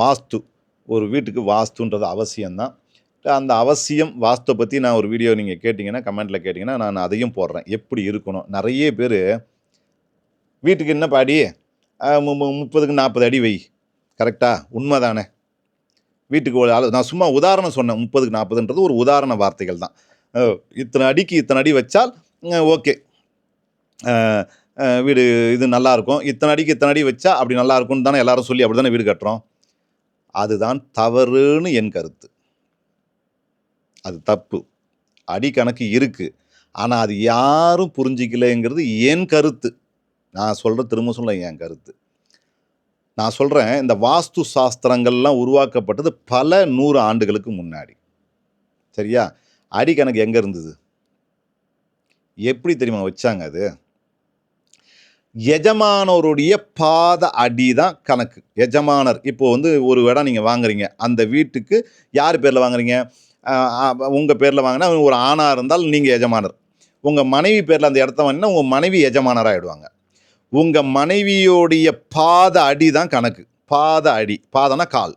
வாஸ்து ஒரு வீட்டுக்கு வாஸ்துன்றது அவசியம்தான். அந்த அவசியம் வாஸ்துவை பற்றி நான் ஒரு வீடியோ நீங்கள் கேட்டிங்கன்னா கமெண்ட்டில் கேட்டிங்கன்னா நான் அதையும் போடுறேன். எப்படி இருக்கணும்? நிறைய பேர் வீட்டுக்கு என்ன பாடி? முப்பதுக்கு நாற்பது அடி வை. கரெக்டாக உண்மை தானே வீட்டுக்கு ஒரு அளவு நான் சும்மா உதாரணம் சொன்னேன் முப்பதுக்கு நாற்பதுன்றது ஒரு உதாரண வார்த்தைகள் தான். இத்தனை அடிக்கு இத்தனை அடி வச்சால் ஓகே. வீடு இது நல்லாயிருக்கும் இத்தனை அடிக்கு இத்தனை அடி வச்சா அப்படி நல்லாயிருக்கும்னு தானே எல்லாரும் சொல்லி அப்படி தானே வீடு கட்டுறோம்? அதுதான் தவறுன்னு என் கருத்து. அது தப்பு. அடி கணக்கு இருக்குது ஆனால் அது யாரும் புரிஞ்சிக்கலைங்கிறது என் கருத்து. நான் சொல்கிற திரும்ப சொல்ல என் கருத்து. நான் சொல்கிறேன் இந்த வாஸ்து சாஸ்திரங்கள்லாம் உருவாக்கப்பட்டது பல நூறு ஆண்டுகளுக்கு முன்னாடி. சரியா? அடி கணக்கு எங்கே இருந்தது? எப்படி தெரியுமா வச்சாங்க அது? எஜமானருடைய பாத அடி தான் கணக்கு. எஜமானர். இப்போ வந்து ஒரு இடம் நீங்கள் வாங்குறீங்க. அந்த வீட்டுக்கு யார் பேரில் வாங்குறீங்க? உங்கள் பேரில் வாங்கினா ஒரு ஆணாக இருந்தால் நீங்கள் எஜமானர். உங்கள் மனைவி பேரில் அந்த இடத்த வாங்கினா உங்கள் மனைவி எஜமானர் ஆகிடுவாங்க உங்கள் மனைவியோடைய பாத அடி தான் கணக்கு. பாத அடி. பாதனா கால்.